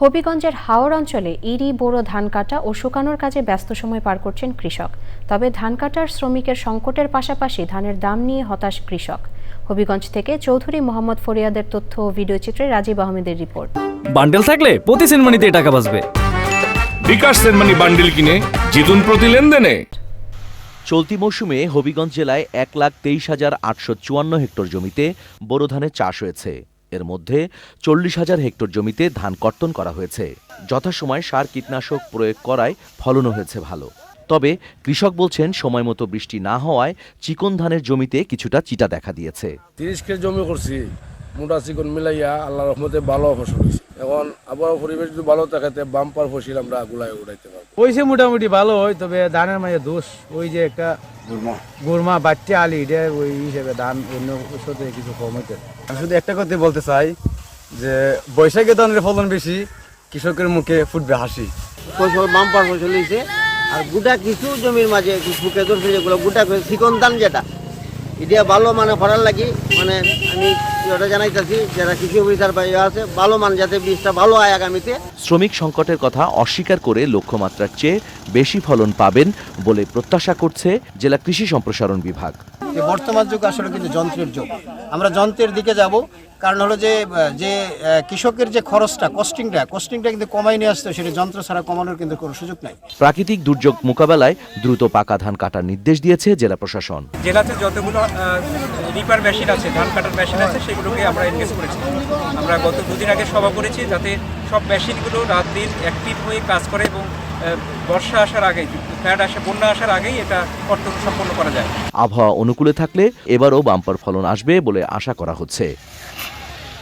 হবিগঞ্জের হাওর অঞ্চলে ইরি বোরো ধান কাটা ও শুকানোর কাজে ব্যস্ত সময় পার করছেন কৃষক। তবে ধান কাটার শ্রমিকের সংকটের পাশাপাশি ধানের দাম নিয়ে হতাশ কৃষক। হবিগঞ্জ থেকে চৌধুরী মোহাম্মদ ফরিয়াদের তথ্য ও ভিডিও চিত্রে রাজীব আহমেদের রিপোর্ট। বান্ডেল থাকলে প্রতি সেনমানিতে টাকা বাঁচবে। বিকাশ সেনমানি বান্ডিল কিনে জিতুন প্রতি লেনদেনে। চলতি মৌসুমে হবিগঞ্জ জেলায় এক লাখ তেইশ হাজার আটশো চুয়ান্ন হেক্টর জমিতে বোরো ধানের চাষ হয়েছে। এর মধ্যে চল্লিশ হাজার হেক্টর জমিতে ধান কর্তন করা হয়েছে। যথাসময় সার কীটনাশক প্রয়োগ করায় ফলনও হয়েছে ভালো। তবে কৃষক বলছেন সময় মতো বৃষ্টি না হওয়ায় চিকন ধানের জমিতে কিছুটা চিটা দেখা দিয়েছে। তিরিশ কেজি জমি করছি মোটা চিকন মিলাইয়া আল্লাহ রহমতে ভালো ফসল হয়েছে। এখন আবহাওয়া পরিবেশ যদি ভালো থাকাতে বাম্পার ফসল আমরা গুলাই উড়াইতে পারব। হয়েছে মোটামুটি ভালো হয় তবে ধানের মাঝে দোষ। ওই যে একটা গুরমা। বাচ্চা আলি এটা ওই হিসেবে ধান অন্য সাথে কিছু কম হইতে আমি শুধু একটা কথা বলতে চাই যে বৈশাখী ধানের ফলন বেশি কৃষকের মুখে ফুটবে হাসি। ফসল বাম্পার ফসল হয়েছে আর গোটা কিছু জমির মাঝে ফুকে ধরছে যেগুলো গোটা করে চিকন ধান যেটা এটা ভালো মানে করার লাগি মানে আমি ওটা জানাইতেছি যারা কৃষি অফিসার আছে ভালো মান যাতে বীজটা ভালো হয় আগামীতে। শ্রমিক সংকটের কথা অস্বীকার করে লক্ষ্যমাত্রার চেয়ে বেশি ফলন পাবেন বলে প্রত্যাশা করছে জেলা কৃষি সম্প্রসারণ বিভাগ। বর্তমান যুগ আসলে কিন্তু যন্ত্রের যুগ। আমরা যন্ত্রের দিকে যাব কারণ হলো যে যে কৃষকের যে খরচটা কস্টিংটা কস্টিংটা কিন্তু কমাই নিয়ে আসতে সেটা যন্ত্র ছাড়া কমানোর কিন্তু কোনো সুযোগ নাই। প্রাকৃতিক দুর্যোগ মোকাবেলায় দ্রুত পাকা ধান কাটার নির্দেশ দিয়েছে জেলা প্রশাসন। জেলাতে যতগুলো রিপার মেশিন আছে ধান কাটার মেশিন আছে সেগুলোকে আমরা এনগেজ করেছি। আমরা গত দুদিন আগে সভা করেছি যাতে সব মেশিনগুলো রাত দিন অ্যাক্টিভ হয়ে কাজ করে এবং বর্ষা আসার আগেই ফ্ল্যাট আসে বন্যা আসার আগেই এটা কর্তব্য সম্পন্ন করা যায়। আবহাওয়া অনুকূলে থাকলে এবারও বাম্পার ফলন আসবে বলে আশা করা হচ্ছে।